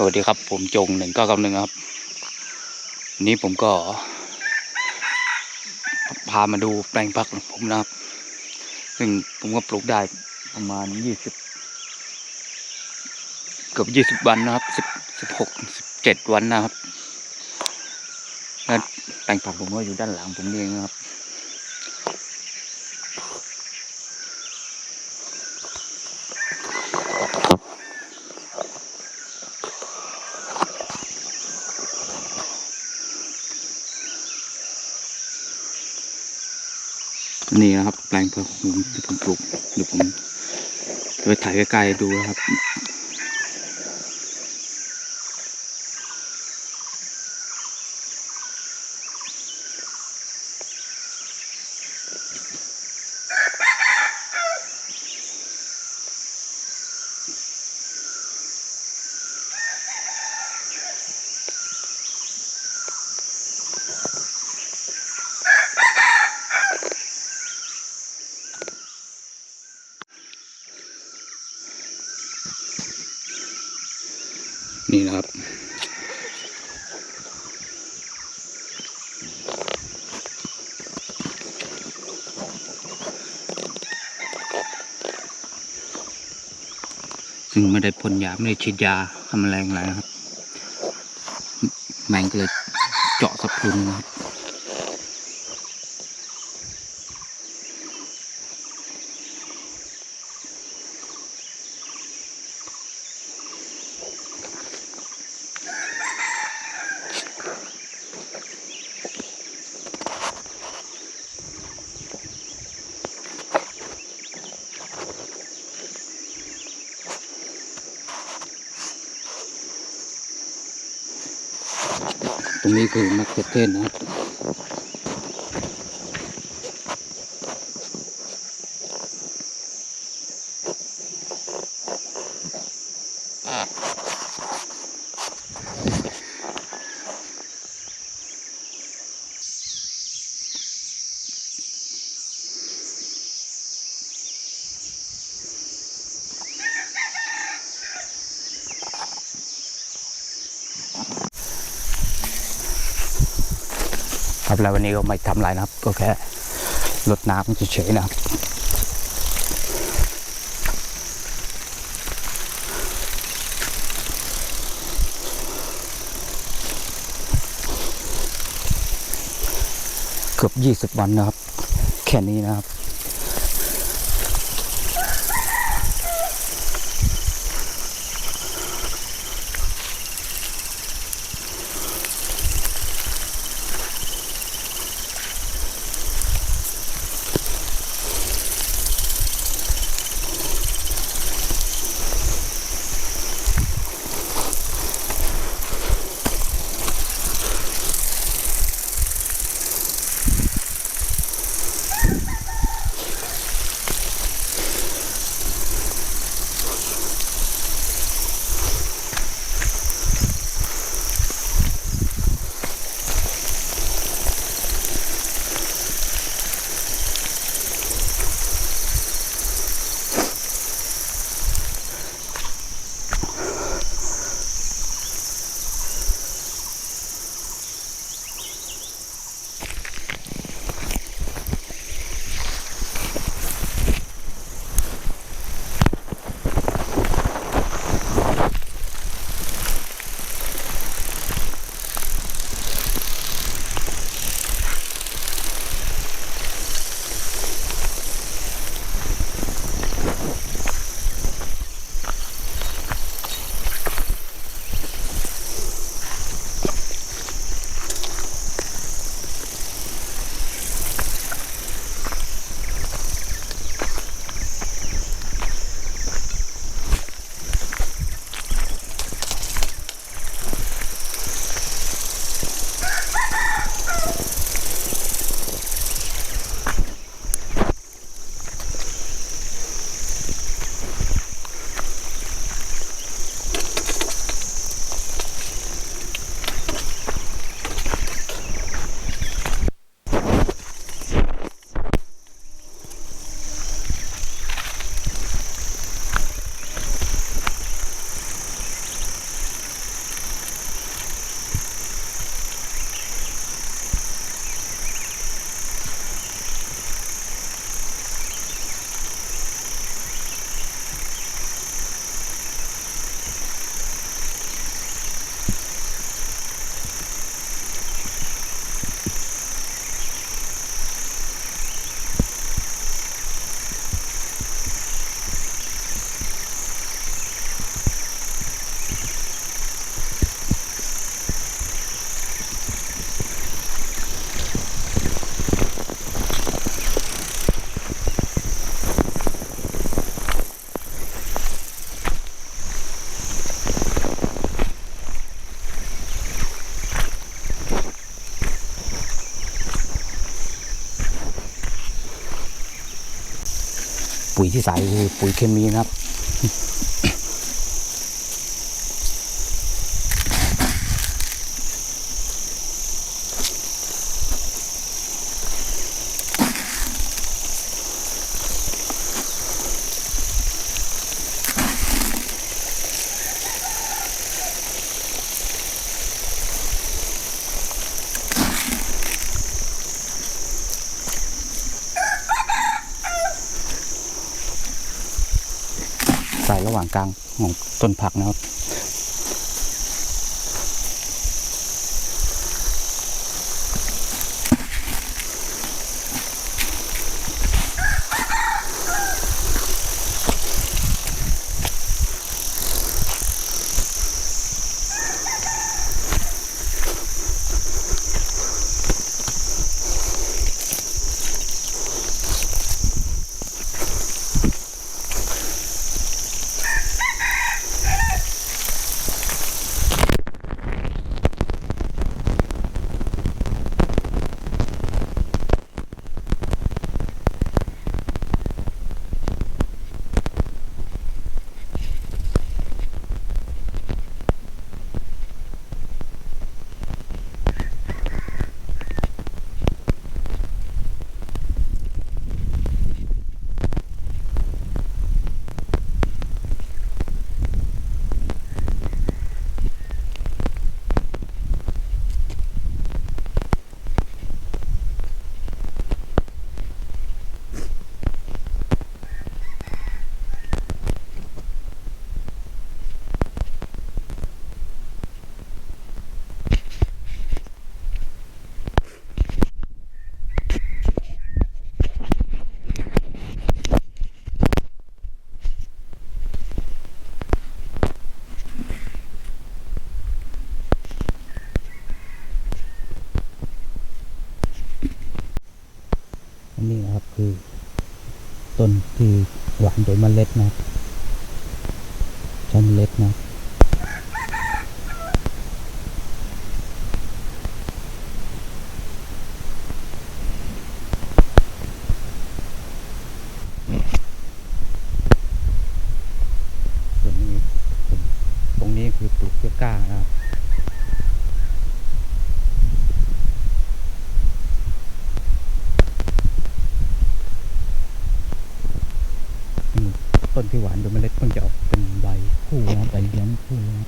สวัสดีครับ ผมจงหนึ่งเก้าก้าหนึ่งครับวันนี้ผมก็ พามาดูแปลงผักของผมนะครับ ซึ่งผมก็ปลูกได้ประมาณยี่สิบเกือบยี่สิบวันนะครับสิบสิบหกสิบเจ็ดวันนะครับและแปลงผักผมก็อยู่ด้านหลังผมเองนะครับ นี่นะครับ แปลงผักผมที่ผมปลูกเดี๋ยวผมไปถ่ายใกล้ๆดูนะครับ นี่นะครับ ซึ่งไม่ได้พ่นยาไม่ได้ฉีดยาทำแมลงอะไรนะครับ แมงก็เลยเจาะสะพุนนะครับ ตรงนี้คือมะเขือเทศนะ ครับแล้ววันนี้ก็ไม่ทำอะไรนะครับ ก็แค่ลดน้ำเฉยๆนะครับเกือบยี่สิบวันนะครับ แค่นี้นะครับ ปุ๋ยที่ใส่คือปุ๋ยเคมีนะครับ ระหว่างกลางของต้นผักนะครับ อันนี้นะครับคือ ต้นที่ หวานโดยเมล็ดนะครับใช้เมล็ดนะ ส่วนนี้ตรงนี้คือปลูกเพื่อกล้านะครับ อืม ต้นที่หวานโดยเมล็ดเพิ่งจะออกเป็นใบคู่นะใบเลี้ยงคู่นะ